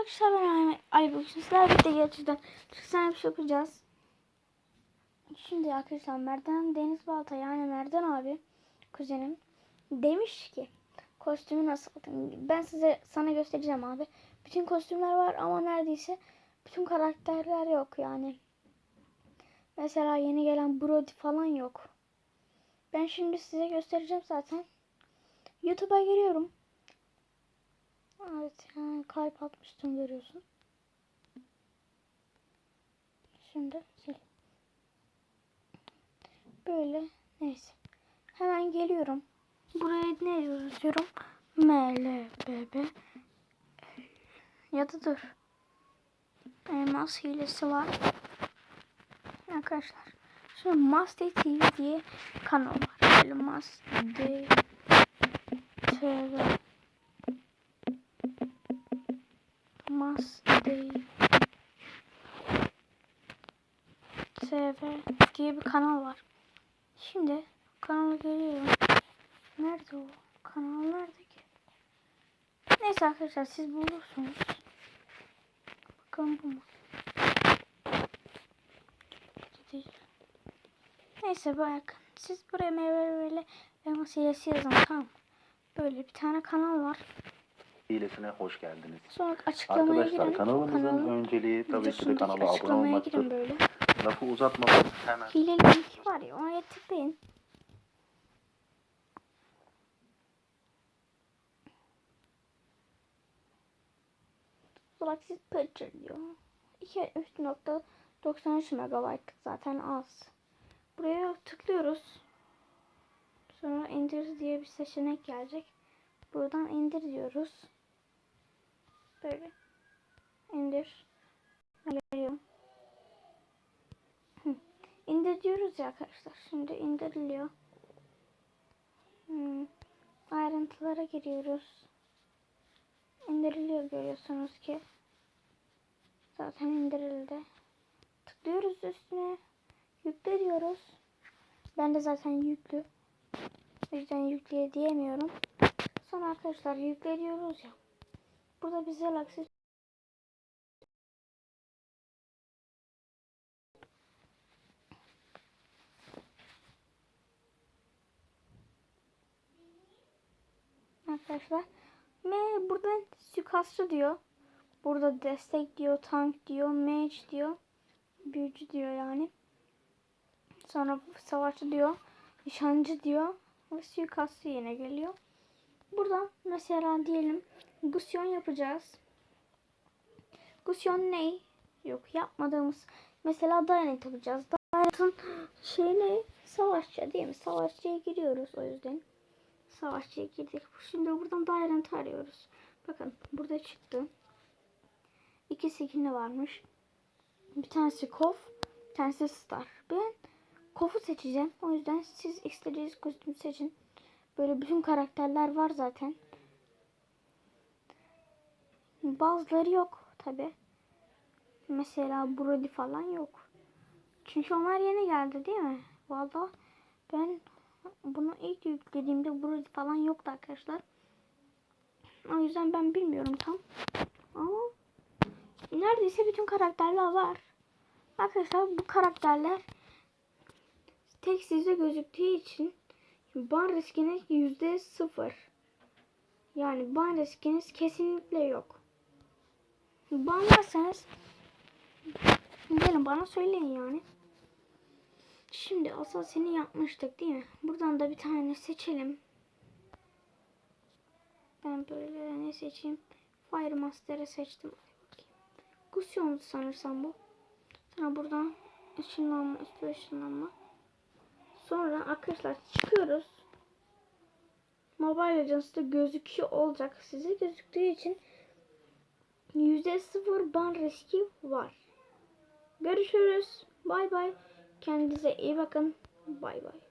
arkadaşlar ben Ali bugün sizlerle birlikte gerçekten güzel bir şey yapacağız. Şimdi arkadaşlar Merdan Deniz Balta yani Merdan abi kuzenim demiş ki kostümü nasıl aldın? Ben size sana göstereceğim abi. Bütün kostümler var ama neredeyse bütün karakterler yok yani. Mesela yeni gelen Brody falan yok. Ben şimdi size göstereceğim zaten. YouTube'a giriyorum. Evet yani kalp atmıştım görüyorsun. Şimdi sil. Böyle neyse. Hemen geliyorum. Buraya ne yazıyorum? MLBB ya da dur. Elmas hilesi var. Arkadaşlar. Şimdi Master TV diye kanal var. Elmas D TV Mas değil. TV diye bir kanal var. Şimdi kanala geliyorum. Nerede o? Kanal nerede ki? Neyse arkadaşlar siz bulursunuz. Bakalım bu mu? Neyse bakın. Siz buraya meyve böyle elma silesi yazın tamam? Böyle bir tane kanal var. Hilesine hoş geldiniz. Sonra açıklamaya Arkadaşlar girin. kanalımızın Kanalın önceliği tabii ki de kanala abone olmaktır. böyle. Lafı uzatmadan hemen Hileli link var ya ona tıklayın. Galaxy Picture diyor. 2.93 MB zaten az. Buraya tıklıyoruz. Sonra indir diye bir seçenek gelecek. Buradan indir diyoruz. Böyle. İndir. Geliyorum. İndir diyoruz ya arkadaşlar. Şimdi indiriliyor. Hmm. Ayrıntılara giriyoruz. İndiriliyor görüyorsunuz ki. Zaten indirildi. Tıklıyoruz üstüne. Yükle diyoruz. Ben de zaten yüklü. O yüzden yükleye diyemiyorum. Sonra arkadaşlar yükle diyoruz ya. Burada bize Galaxy arkadaşlar. M buradan suikastçı diyor. Burada destek diyor, tank diyor, mage diyor. Büyücü diyor yani. Sonra savaşçı diyor, nişancı diyor ve suikastçı yine geliyor. Burada mesela diyelim Gusyon yapacağız. Gusyon ne? Yok yapmadığımız. Mesela Dayanet yapacağız. Dayanet'in şey ne? Savaşçı değil mi? Savaşçıya giriyoruz o yüzden savaşçıya girdik. Şimdi buradan dairenti arıyoruz. Bakın burada çıktı. İki skinli varmış. Bir tanesi Kof, bir tanesi Star. Ben Kof'u seçeceğim. O yüzden siz istediğiniz kostümü seçin. Böyle bütün karakterler var zaten. Bazıları yok tabi. Mesela Brody falan yok. Çünkü onlar yeni geldi değil mi? Vallahi ben bunu ilk yüklediğimde Brody falan yoktu arkadaşlar. O yüzden ben bilmiyorum tam. Ama neredeyse bütün karakterler var. Arkadaşlar bu karakterler tek sizde gözüktüğü için ban riskiniz yüzde sıfır. Yani ban riskiniz kesinlikle yok. Banlarsanız gelin bana söyleyin yani. Şimdi asasini yapmıştık değil mi? Buradan da bir tane seçelim. Ben böyle ne seçeyim? Fire Master'ı seçtim. Gusyon sanırsam bu. Sonra buradan ışınlanma, üstü ışınlanma. Sonra arkadaşlar çıkıyoruz. Mobile Legends'da gözüküyor olacak. Size gözüktüğü için %0 ban riski var. Görüşürüz. Bay bay. Kendinize iyi bakın. Bay bay.